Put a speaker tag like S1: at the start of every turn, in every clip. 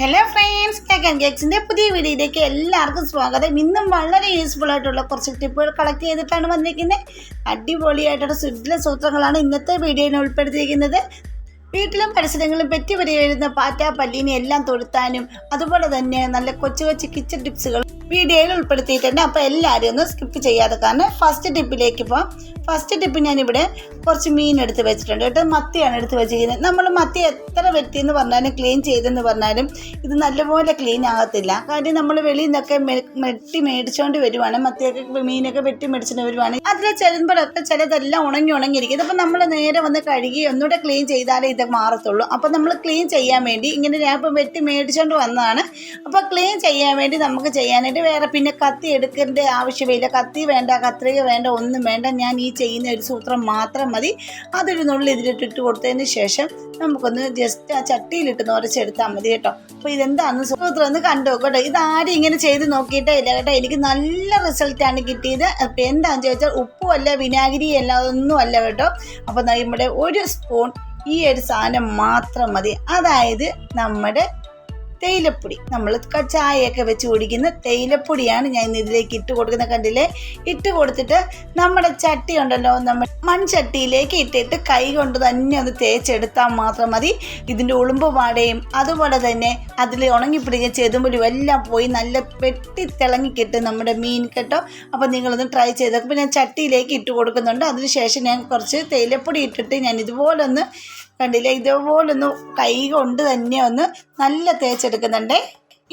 S1: Hello friends cake and കേക്സിന്റെ പുതിയ വീഡിയോയിലേക്ക് എല്ലാവർക്കും സ്വാഗതം. ഇന്നും വളരെ യൂസ്ഫുൾ ആയിട്ടുള്ള കുറച്ച് ടിപ്പുകൾ കളക്ട് ചെയ്തിട്ടാണ് വന്നിരിക്കുന്നത്. അടിപൊളിയായിട്ടുള്ള സുഡില സൂത്രങ്ങളാണ് ഇന്നത്തെ വീഡിയോയിൽ ഉൾപ്പെടുത്തിയിരിക്കുന്നത്. വീട്ടിലും പരിസരങ്ങളിലും പെറ്റി വരുന്ന പാറ്റ പല്ലിനെ എല്ലാം തൊഴുത്താനും അതുപോലെ തന്നെ നല്ല കൊച്ചു കൊച്ചു കിച്ചൺ ടിപ്സുകൾ വീഡിയോയിൽ ഉൾപ്പെടുത്തിയിട്ടുണ്ട്. അപ്പോൾ എല്ലാവരും ഒന്ന് സ്കിപ്പ് ചെയ്യാതെ കാരണം ഫസ്റ്റ് ടിപ്പിലേക്ക് പോകാം ഫസ്റ്റ് ടിപ്പ് ഞാനിവിടെ കുറച്ച് മീൻ എടുത്ത് വെച്ചിട്ടുണ്ട് കേട്ടോ. മത്തിയാണ് എടുത്ത് വെച്ചിരിക്കുന്നത്. നമ്മൾ മത്തി എത്ര വെട്ടി എന്ന് പറഞ്ഞാലും ക്ലീൻ ചെയ്തെന്ന് പറഞ്ഞാലും ഇത് നല്ലപോലെ ക്ലീൻ ആകത്തില്ല. കാര്യം നമ്മൾ വെളിയിൽ നിന്നൊക്കെ മെട്ടി മേടിച്ചുകൊണ്ട് വരുവാണ്. മത്തിയൊക്കെ മീനൊക്കെ വെട്ടി മേടിച്ചുകൊണ്ട് വരുവാണ്. അതിൽ ചെല്ലുമ്പോഴൊക്കെ ചിലതെല്ലാം ഉണങ്ങി ഉണങ്ങിയിരിക്കും. അപ്പോൾ നമ്മൾ നേരെ വന്ന് കഴുകി ഒന്നുകൂടെ ക്ലീൻ ചെയ്താലേ ഇത് മാറത്തുള്ളൂ. അപ്പോൾ നമ്മൾ ക്ലീൻ ചെയ്യാൻ വേണ്ടി ഇങ്ങനെ ഞാൻ ഇപ്പം വെട്ടി മേടിച്ചുകൊണ്ട് വന്നതാണ്. അപ്പോൾ ക്ലീൻ ചെയ്യാൻ വേണ്ടി നമുക്ക് ചെയ്യാനായിട്ട് വേറെ പിന്നെ കത്തി എടുക്കേണ്ട ആവശ്യമില്ല. കത്തി വേണ്ട കത്രിക വേണ്ട ഒന്നും വേണ്ട. ഞാൻ ഈ ചെയ്യുന്ന ഒരു സൂത്രം മാത്രം മതി. അതൊരു നുള്ളിൽ ഇതിലിട്ടിട്ട് കൊടുത്തതിന് ശേഷം നമുക്കൊന്ന് ജസ്റ്റ് ആ ചട്ടിയിലിട്ട് നുരച്ചെടുത്താൽ മതി കേട്ടോ. അപ്പോൾ ഇതെന്താണെന്ന് സൂത്രം ഒന്ന് കണ്ടു കേട്ടോ. ഇതാരും ഇങ്ങനെ ചെയ്ത് നോക്കിയിട്ടേ ഇല്ല കേട്ടോ. എനിക്ക് നല്ല റിസൾട്ടാണ് കിട്ടിയത്. അപ്പോൾ എന്താണെന്ന് ചോദിച്ചാൽ ഉപ്പും അല്ല വിനാഗിരി അല്ല അതൊന്നും അല്ല കേട്ടോ. അപ്പോൾ നമ്മുടെ ഒരു സ്പൂൺ ഈ ഒരു സാധനം മാത്രം മതി. അതായത് നമ്മുടെ തേയിലപ്പൊടി. നമ്മൾ ചായയൊക്കെ വെച്ച് കുടിക്കുന്ന തേയിലപ്പൊടിയാണ് ഞാൻ ഇന്ന് ഇതിലേക്ക് ഇട്ട് കൊടുക്കുന്ന കണ്ടില്ലേ? ഇട്ട് കൊടുത്തിട്ട് നമ്മുടെ ചട്ടി ഉണ്ടല്ലോ നമ്മൾ മൺചട്ടിയിലേക്ക് ഇട്ടിട്ട് കൈ കൊണ്ട് തന്നെ ഒന്ന് തേച്ചെടുത്താൽ മാത്രം മതി. ഇതിന്റെ ഉളുമ്പ് പാടയും അതുപോലെ തന്നെ അതിൽ ഉണങ്ങിപ്പിടിക്കുന്ന ചെതുമ്പലും എല്ലാം പോയി നല്ല പെട്ടി തിളങ്ങിക്കിട്ട് കിട്ടും നമ്മുടെ മീൻ കേട്ടോ. അപ്പോൾ നിങ്ങളൊന്ന് ട്രൈ ചെയ്ത് അപ്പോൾ ഞാൻ ചട്ടിയിലേക്ക് ഇട്ട് കൊടുക്കുന്നുണ്ട്. അതിനുശേഷം ഞാൻ കുറച്ച് തേയിലപ്പൊടി ഇട്ടിട്ട് ഞാൻ ഇതുപോലെ ഒന്ന് കണ്ടില്ലേ? ഇതുപോലൊന്ന് കൈ കൊണ്ട് തന്നെ ഒന്ന് നല്ല തേച്ചെടുക്കുന്നുണ്ടേ.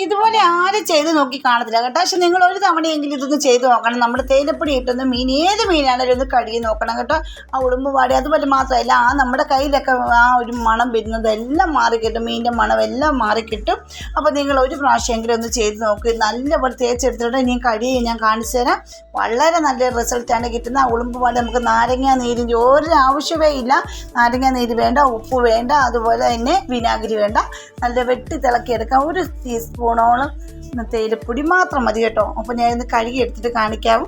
S1: ഇതുപോലെ ആരും ചെയ്ത് നോക്കി കാണത്തില്ല കേട്ടോ. പക്ഷെ നിങ്ങൾ ഒരു തവണയെങ്കിലും ഇതൊന്ന് ചെയ്ത് നോക്കണം. നമ്മുടെ തേയിലപ്പൊടി ഇട്ടൊന്ന് മീൻ ഏത് മീനാണെങ്കിലും ഒന്ന് കഴുകി നോക്കണം കേട്ടോ. ആ ഉടുമ്പ് പാടി അതുപോലെ മാത്രമല്ല ആ നമ്മുടെ കയ്യിലൊക്കെ ആ ഒരു മണം വരുന്നത് എല്ലാം മാറിക്കിട്ടും മീനിന്റെ മണം എല്ലാം മാറിക്കിട്ടും അപ്പോൾ നിങ്ങൾ ഒരു പ്രാവശ്യമെങ്കിലും ഒന്ന് ചെയ്ത് നോക്ക്. നല്ലപോലെ തേച്ചെടുത്തിട്ട് ഇനിയും കഴുകി ഞാൻ കാണിച്ചു തരാം. വളരെ നല്ല റിസൾട്ടാണ് കിട്ടുന്നത്. ആ ഉളുമ്പ് പാടി നമുക്ക് നാരങ്ങ നീരിന്റെ ഒരു ആവശ്യമേ ഇല്ല. നാരങ്ങ നീര് വേണ്ട ഉപ്പ് വേണ്ട അതുപോലെ തന്നെ വിനാഗിരി വേണ്ട. നല്ല വെട്ടി തിളക്കിയെടുക്കാം. ഒരു ടീസ്പൂണോളം തേയിലപ്പൊടി മാത്രം മതി കേട്ടോ. അപ്പോൾ ഞാൻ ഇന്ന് കഴുകി എടുത്തിട്ട് കാണിക്കാവും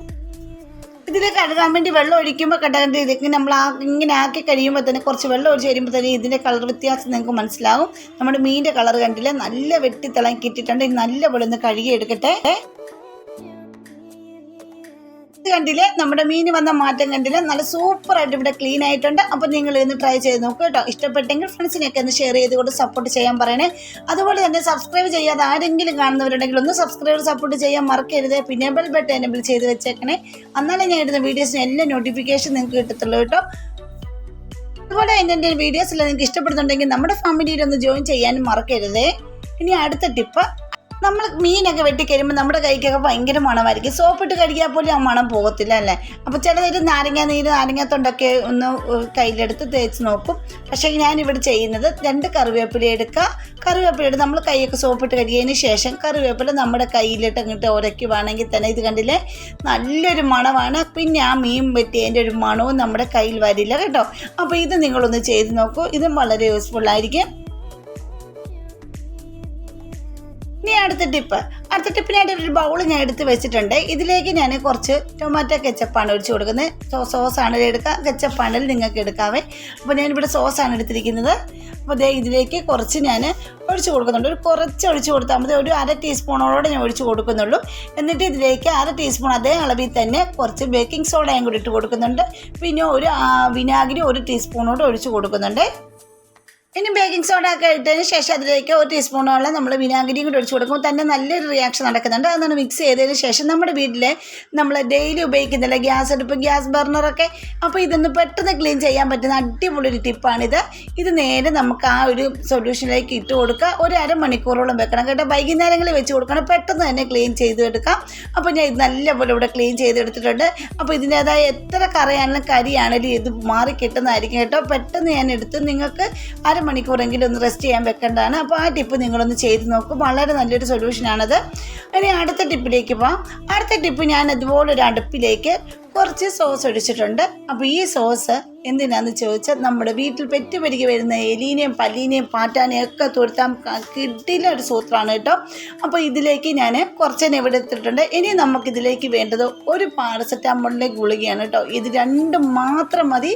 S1: ഇതിൽ കഴുകാൻ വേണ്ടി വെള്ളം ഒഴിക്കുമ്പോൾ കണ്ടതിന്റെ ഇതൊക്കെ നമ്മൾ ആ ഇങ്ങനെ ആക്കി കഴിയുമ്പോൾ തന്നെ കുറച്ച് വെള്ളം ഒഴിച്ച് കഴിയുമ്പോൾ തന്നെ ഇതിന്റെ കളർ വ്യത്യാസം നിങ്ങൾക്ക് മനസ്സിലാവും. നമ്മുടെ മീന്റെ കളർ കണ്ടില്ലേ? നല്ല വെട്ടി കിട്ടിയിട്ടുണ്ട് നല്ല ഒന്ന് കഴുകി എടുക്കട്ടെ. ഇത് നമ്മുടെ മീൻ വന്ന മാറ്റം കണ്ടില്ലേ? നല്ല സൂപ്പറായിട്ട് ഇവിടെ ക്ലീൻ ആയിട്ടുണ്ട്. അപ്പോൾ നിങ്ങൾ ഇന്ന് ട്രൈ ചെയ്ത് നോക്കുക കേട്ടോ. ഇഷ്ടപ്പെട്ടെങ്കിൽ ഫ്രണ്ട്സിനൊക്കെ ഒന്ന് ഷെയർ ചെയ്തുകൊണ്ട് സപ്പോർട്ട് ചെയ്യാൻ പറയണേ. അതുപോലെ തന്നെ സബ്സ്ക്രൈബ് ചെയ്യാതെ ആരെങ്കിലും കാണുന്നവരുണ്ടെങ്കിൽ ഒന്ന് സബ്സ്ക്രൈബ് സപ്പോർട്ട് ചെയ്യാൻ മറക്കരുത്. പിന്നെ ബെൽ ബട്ടൺ എനബിൾ ചെയ്ത് വെച്ചേക്കണേ. എന്നാലേ ഞാൻ ഇടുന്ന വീഡിയോസിന് എല്ലാ നോട്ടിഫിക്കേഷൻ നിങ്ങൾക്ക് കിട്ടത്തുള്ളൂ കേട്ടോ. അതുപോലെ തന്നെ എന്റെ വീഡിയോസിൽ നിങ്ങൾക്ക് ഇഷ്ടപ്പെടുന്നുണ്ടെങ്കിൽ നമ്മുടെ ഫാമിലിയിൽ ഒന്ന് ജോയിൻ ചെയ്യാനും മറക്കരുത്. ഇനി അടുത്ത ടിപ്പ് നമ്മൾ മീനൊക്കെ വെട്ടി വെട്ടിക്കഴിയുമ്പോൾ നമ്മുടെ കൈക്കൊക്കെ ഭയങ്കര മണമായിരിക്കും. സോപ്പിട്ട് കഴുകിയാൽ പോലും ആ മണം പോകത്തില്ല അല്ലേ? അപ്പോൾ ചിലർ നാരങ്ങ നീര് നാരങ്ങാത്തൊണ്ടൊക്കെ ഒന്ന് കയ്യിലെടുത്ത് തേച്ച് നോക്കും. പക്ഷേ ഞാനിവിടെ ചെയ്യുന്നത് രണ്ട് കറിവേപ്പില എടുക്കുക. കറിവേപ്പില എടുത്ത് നമ്മൾ കൈയൊക്കെ സോപ്പിട്ട് കഴുകിയതിന് ശേഷം കറിവേപ്പില നമ്മുടെ കയ്യിലിട്ട് അങ്ങോട്ട് ഉരയ്ക്കുവാണെങ്കിൽ തന്നെ ഇത് കണ്ടില്ലേ? നല്ലൊരു മണമാണ്. പിന്നെ ആ മീൻ വെട്ടിയതിന്റെ ഒരു മണവും നമ്മുടെ കയ്യിൽ വരില്ല കേട്ടോ. അപ്പോൾ ഇത് നിങ്ങളൊന്ന് ചെയ്ത് നോക്കൂ. ഇതും വളരെ യൂസ്ഫുൾ ആയിരിക്കും. ഇനി അടുത്ത ടിപ്പ്. അടുത്ത ടിപ്പിനായിട്ട് ഒരു ബൗൾ ഞാൻ എടുത്ത് വെച്ചിട്ടുണ്ട്. ഇതിലേക്ക് ഞാൻ കുറച്ച് ടൊമാറ്റോ കെച്ചപ്പാണ് ഒഴിച്ച് കൊടുക്കുന്നത്. സോ സോസാണ് എടുക്കുക. കെച്ചപ്പാണെങ്കിൽ നിങ്ങൾക്ക് എടുക്കാവേ. അപ്പോൾ ഞാനിവിടെ സോസാണ് എടുത്തിരിക്കുന്നത്. അപ്പോൾ ദേ ഇതിലേക്ക് കുറച്ച് ഞാൻ ഒഴിച്ച് കൊടുക്കുന്നുണ്ട്. ഒരു കുറച്ച് ഒഴിച്ച് കൊടുത്താൽ മതി. ഒരു അര ടീസ്പൂണോടെ ഞാൻ ഒഴിച്ച് കൊടുക്കുന്നുള്ളൂ. എന്നിട്ട് ഇതിലേക്ക് അര ടീസ്പൂൺ അതേ അളവിൽ തന്നെ കുറച്ച് ബേക്കിംഗ് സോഡയും കൂടി ഇട്ട് കൊടുക്കുന്നുണ്ട്. പിന്നെ ഒരു വിനാഗിരി ഒരു ടീസ്പൂണോട് ഒഴിച്ച് കൊടുക്കുന്നുണ്ട്. ഇനി ബേക്കിംഗ് സോഡ ഒക്കെ ഇട്ടതിന് ശേഷം അതിലേക്ക് ഒരു ടീസ്പൂണോളം നമ്മൾ വിനാഗിരിയും കൂടി ഒഴിച്ചു കൊടുക്കും തന്നെ നല്ലൊരു റിയാക്ഷൻ നടക്കുന്നുണ്ട്. അതൊന്ന് മിക്സ് ചെയ്തതിന് ശേഷം നമ്മുടെ വീട്ടിൽ നമ്മൾ ഡെയിലി ഉപയോഗിക്കുന്നില്ല ഗ്യാസ് അടുപ്പ് ഗ്യാസ് ബർണറൊക്കെ അപ്പോൾ ഇതൊന്ന് പെട്ടെന്ന് ക്ലീൻ ചെയ്യാൻ പറ്റുന്ന അടിപൊളി ഒരു ടിപ്പാണിത് ഇത് നേരെ നമുക്ക് ആ ഒരു സൊല്യൂഷനിലേക്ക് ഇട്ട് കൊടുക്കുക. ഒരു അരമണിക്കൂറോളം വെക്കണം കേട്ടോ. വൈകുന്നേരങ്ങളിൽ വെച്ച് കൊടുക്കണം. പെട്ടെന്ന് തന്നെ ക്ലീൻ ചെയ്തെടുക്കാം. അപ്പോൾ ഞാൻ ഇത് നല്ലപോലെ ഇവിടെ ക്ലീൻ ചെയ്തെടുത്തിട്ടുണ്ട്. അപ്പോൾ ഇതിന്റേതായ എത്ര കറിയാണെങ്കിലും കരിയാണെങ്കിലും ഇത് മാറി കിട്ടുന്നതായിരിക്കും കേട്ടോ. പെട്ടെന്ന് ഞാൻ എടുത്ത് നിങ്ങൾക്ക് അരമണിക്കൂറെങ്കിലും ഒന്ന് റെസ്റ്റ് ചെയ്യാൻ വെക്കേണ്ടതാണ്. അപ്പോൾ ആ ടിപ്പ് നിങ്ങളൊന്ന് ചെയ്ത് നോക്കും. വളരെ നല്ലൊരു സൊല്യൂഷനാണത് ഇനി അടുത്ത ടിപ്പിലേക്ക് പോവാം. അടുത്ത ടിപ്പ് ഞാൻ ഇതുപോലൊരു അടുപ്പിലേക്ക് കുറച്ച് സോസ് ഒഴിച്ചിട്ടുണ്ട്. അപ്പോൾ ഈ സോസ് എന്തിനാന്ന് ചോദിച്ചാൽ നമ്മുടെ വീട്ടിൽ പെറ്റുപെരുകി വരുന്ന എലീനെയും പല്ലീനെയും പാറ്റാനെയും ഒക്കെ തുരുത്താൻ കിട്ടിയില്ല ഒരു സൂത്രമാണ് കേട്ടോ. അപ്പോൾ ഇതിലേക്ക് ഞാൻ കുറച്ചെന്നെ ഇവിടെ എത്തിയിട്ടുണ്ട് ഇനി നമുക്കിതിലേക്ക് വേണ്ടത് ഒരു പാരസെറ്റാമോളിന്റെ ഗുളികയാണ് കേട്ടോ. ഇത് രണ്ടും മാത്രം മതി.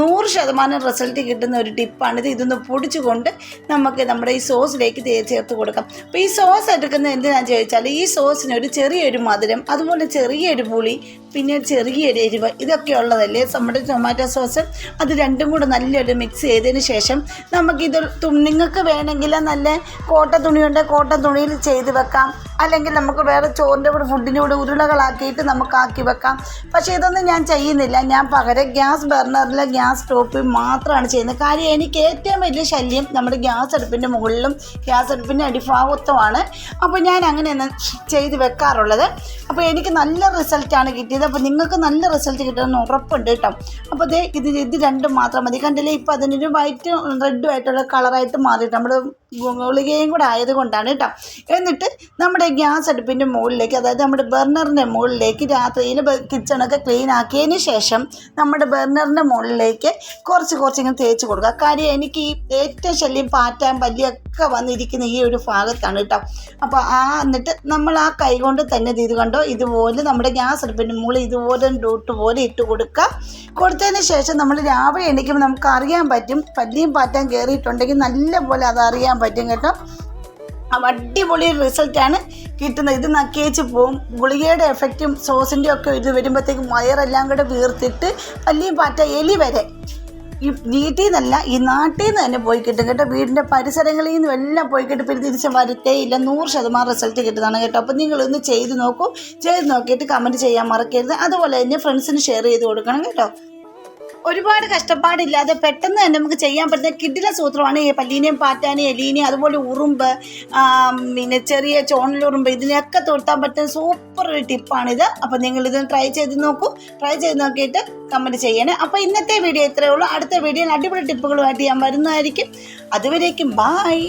S1: നൂറ് ശതമാനം റിസൾട്ട് കിട്ടുന്ന ഒരു ടിപ്പാണിത് ഇതൊന്ന് പൊടിച്ചുകൊണ്ട് നമുക്ക് നമ്മുടെ ഈ സോസിലേക്ക് ചേർത്ത് കൊടുക്കാം. അപ്പോൾ ഈ സോസ് എടുക്കുന്നത് എന്തിനാണെന്ന് ചോദിച്ചാൽ ഈ സോസിന് ഒരു ചെറിയൊരു മധുരം അതുപോലെ ചെറിയൊരു പുളി പിന്നെ ചെറിയൊരു എരിവ് ഇതൊക്കെ ഉള്ളതല്ലേ? നമ്മുടെ ടൊമാറ്റോ സോസ് അത് രണ്ടും കൂടെ നല്ലൊരു മിക്സ് ചെയ്തതിന് ശേഷം നമുക്കിത് നിങ്ങൾക്ക് വേണമെങ്കിൽ നല്ല കോട്ട തുണിയുണ്ട്. കോട്ട തുണിയിൽ ചെയ്ത് വെക്കാം. അല്ലെങ്കിൽ നമുക്ക് വേറെ ചോറിന്റെ കൂടെ ഫുഡിന്റെ കൂടെ ഉരുളകളാക്കിയിട്ട് നമുക്ക് ആക്കി വെക്കാം. പക്ഷേ ഇതൊന്നും ഞാൻ ചെയ്യുന്നില്ല. ഞാൻ പകരം ഗ്യാസ് ബർണറിലെ ഗ്യാസ് സ്റ്റോപ്പിൽ മാത്രമാണ് ചെയ്യുന്നത്. കാര്യം എനിക്ക് ഏറ്റവും വലിയ ശല്യം നമ്മുടെ ഗ്യാസ് അടുപ്പിന്റെ മുകളിലും ഗ്യാസ് അടുപ്പിന്റെ അടിഭാഗത്തുമാണ്. അപ്പോൾ ഞാൻ അങ്ങനെയാണ് ചെയ്ത് വെക്കാറുള്ളത്. അപ്പോൾ എനിക്ക് നല്ല റിസൾട്ടാണ് കിട്ടിയത്. അപ്പോൾ നിങ്ങൾക്ക് നല്ല റിസൾട്ട് കിട്ടുമെന്ന് ഉറപ്പുണ്ട് കേട്ടോ. അപ്പോൾ ഇത് ഇത് രണ്ടും മാത്രം മതി. കണ്ടില്ലേ? ഇപ്പോൾ അതിനൊരു വൈറ്റും റെഡും ആയിട്ടുള്ള കളറായിട്ട് മാറിയിട്ട് നമ്മുടെ ഗുളികയും കൂടെ ആയതുകൊണ്ടാണ് കേട്ടോ. എന്നിട്ട് നമ്മുടെ ഗ്യാസ് അടുപ്പിന്റെ മുകളിലേക്ക് അതായത് നമ്മുടെ ബർണറിന്റെ മുകളിലേക്ക് രാത്രിയിൽ കിച്ചണൊക്കെ ക്ലീൻ ആക്കിയതിന് ശേഷം നമ്മുടെ ബർണറിന്റെ മുകളിലേക്ക് കുറച്ച് കുറച്ച് ഇങ്ങനെ തേച്ച് കൊടുക്കുക. കാര്യം എനിക്ക് ഈ ഏറ്റവും ശല്യം പാറ്റാൻ പല്ലിയൊക്കെ വന്നിരിക്കുന്ന ഈ ഒരു ഭാഗത്താണ് കേട്ടോ. അപ്പോൾ ആ എന്നിട്ട് നമ്മൾ ആ കൈ കൊണ്ട് തന്നെ ഇത് കണ്ടോ ഇതുപോലെ നമ്മുടെ ഗ്യാസ് അടുപ്പിന്റെ മുകളിൽ ഇതുപോലെ ഡോട്ട് പോലെ ഇട്ട് കൊടുക്കുക. കൊടുത്തതിന് ശേഷം നമ്മൾ രാവിലെ എണീക്കുമ്പോൾ നമുക്ക് അറിയാൻ പറ്റും പല്ലിയും പാറ്റാൻ കയറിയിട്ടുണ്ടെങ്കിൽ നല്ലപോലെ അത് അറിയാൻ പറ്റും കേട്ടോ. അടിപൊളി റിസൾട്ടാണ് കിട്ടുന്നത്. ഇത് നക്കിയേച്ച് പോവും. ഗുളികയുടെ എഫക്റ്റും സോസിന്റെ ഒക്കെ ഇത് വരുമ്പോഴത്തേക്കും വയറെല്ലാം കൂടെ വീർത്തിട്ട് പല്ലിയും പാറ്റ എലി വരെ. ഈ വീട്ടിൽ നിന്നല്ല ഈ നാട്ടിൽ നിന്ന് തന്നെ പോയി കിട്ടും കേട്ടോ. വീടിന്റെ പരിസരങ്ങളിൽ നിന്നും എല്ലാം പോയി കിട്ടും. പിന്നെ തിരിച്ച് വരത്തേ ഇല്ല. നൂറ് ശതമാനം റിസൾട്ട് കിട്ടുന്നതാണ് കേട്ടോ. അപ്പോൾ നിങ്ങളൊന്ന് ചെയ്ത് നോക്കൂ. ചെയ്ത് നോക്കിയിട്ട് കമന്റ് ചെയ്യാൻ മറക്കരുത്. അതുപോലെ തന്നെ ഫ്രണ്ട്സിന് ഷെയർ ചെയ്ത് കൊടുക്കണം കേട്ടോ. ഒരുപാട് കഷ്ടപ്പാടില്ലാതെ പെട്ടെന്ന് തന്നെ നമുക്ക് ചെയ്യാൻ പറ്റുന്ന കിഡിലെ സൂത്രമാണ് ഈ പല്ലീനിയം പാറ്റാനി എലീനി അതുപോലെ ഉറുമ്പ് പിന്നെ ചെറിയ ചോണലുറുമ്പ് ഇതിനെയൊക്കെ തൊടുത്താൻ പറ്റുന്ന സൂപ്പർ ഒരു ടിപ്പാണിത്. അപ്പോൾ ഇത് ട്രൈ ചെയ്ത് നോക്കൂ. ട്രൈ ചെയ്ത് നോക്കിയിട്ട് കമന്റ് ചെയ്യണേ. അപ്പോൾ ഇന്നത്തെ വീഡിയോ ഇത്രയേ ഉള്ളൂ. അടുത്ത വീഡിയോയിൽ അടിപൊളി ടിപ്പുകളുമായിട്ട് ഞാൻ വരുന്നതായിരിക്കും. അതുവരേക്കും ബായ്